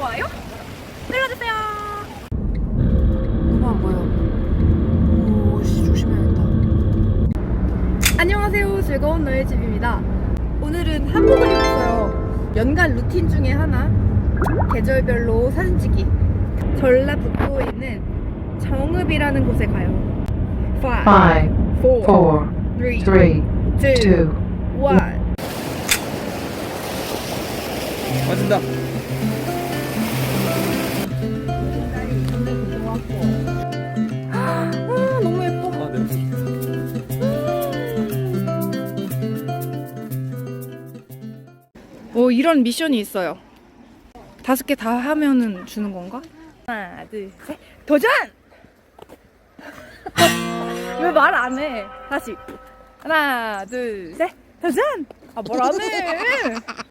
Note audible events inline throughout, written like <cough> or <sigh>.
좋아요 눌러주세요. 너무 안 보여. 오, 씨, 조심해야겠다. 안녕하세요. 즐거운 너의 집입니다. 오늘은 한복을 입었어요. 연간 루틴 중에 하나. 계절별로 사진 찍기. 전라북도에 있는 정읍이라는 곳에 가요. 5, 4, Five, 4, four, 3, three, 2, two, 1. 맞습니다. 오, 이런 미션이 있어요. 다섯 개 다 하면은 주는 건가? 하나, 둘, 셋. 도전! 왜 말 안 해? 다시. 하나, 둘, 셋. 도전! 아, 뭘 안 해? <laughs>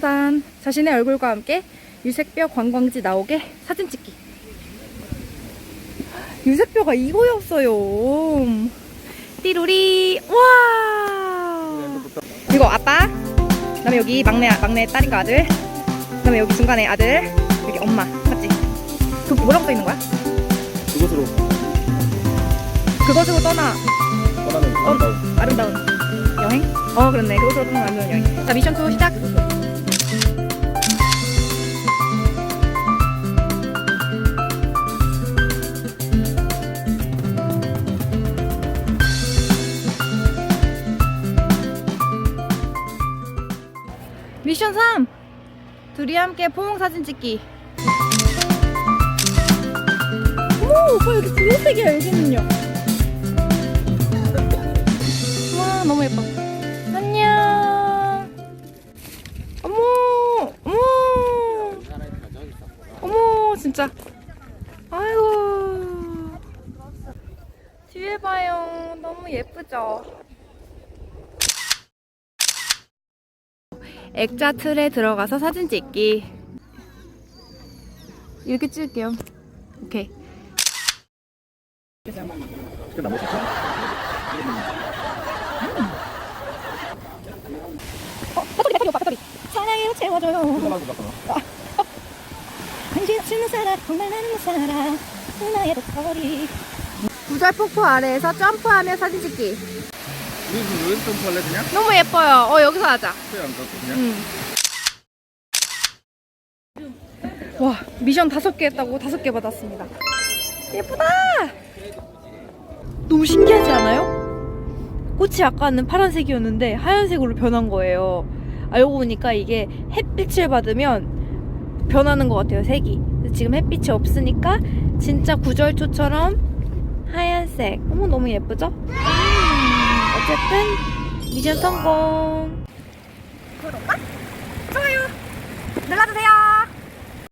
따단 자신의 얼굴과 함께 유색뼈 관광지 나오게 사진 찍기. 유색뼈가 이거였어요. 띠루리. 와! 이거 아빠. 그다음에 여기 막내 막내 딸인가 아들. 그다음에 여기 중간에 아들 여기 엄마. 맞지? 그 뭐라고 써 있는 거야? 그곳으로. 그것으로 떠나. 떠나는 아름다운. 아름다운. 여행? 어 그렇네. 그것으로 떠나 아름다운 여행. 자 미션 2 시작 미션 3 둘이 함께 포옹 사진 찍기. 어머 오빠 여기 분홍색이야 여기는요? 와 너무 예뻐. 안녕. 어머 어머. 어머 진짜. 아이고. 뒤에 봐요. 너무 예쁘죠 액자 틀에 들어가서 사진 찍기. 이렇게 찍을게요. 오케이. 시간 남으셨죠? 어, 배터리 배터리 오빠 배터리 사랑으로 채워줘요. 조금만 더 바꿔. 관심 없는 사람 정말 나는 못 살아 나의 배터리 구절폭포 아래에서 점프하며 사진 찍기 여기서 좀 할래 그냥? 너무 예뻐요 어 여기서 하자 그래 안 그냥? 응. 와 미션 다섯 개 했다고 다섯 개 받았습니다 예쁘다 너무 신기하지 않아요? 꽃이 아까는 파란색이었는데 하얀색으로 변한 거예요 알고 보니까 이게 햇빛을 받으면 변하는 것 같아요 색이 지금 햇빛이 없으니까 진짜 구절초처럼 하얀색 어머 너무 예쁘죠? 음, 어쨌든 미션 성공. 구독과 좋아요. 눌러주세요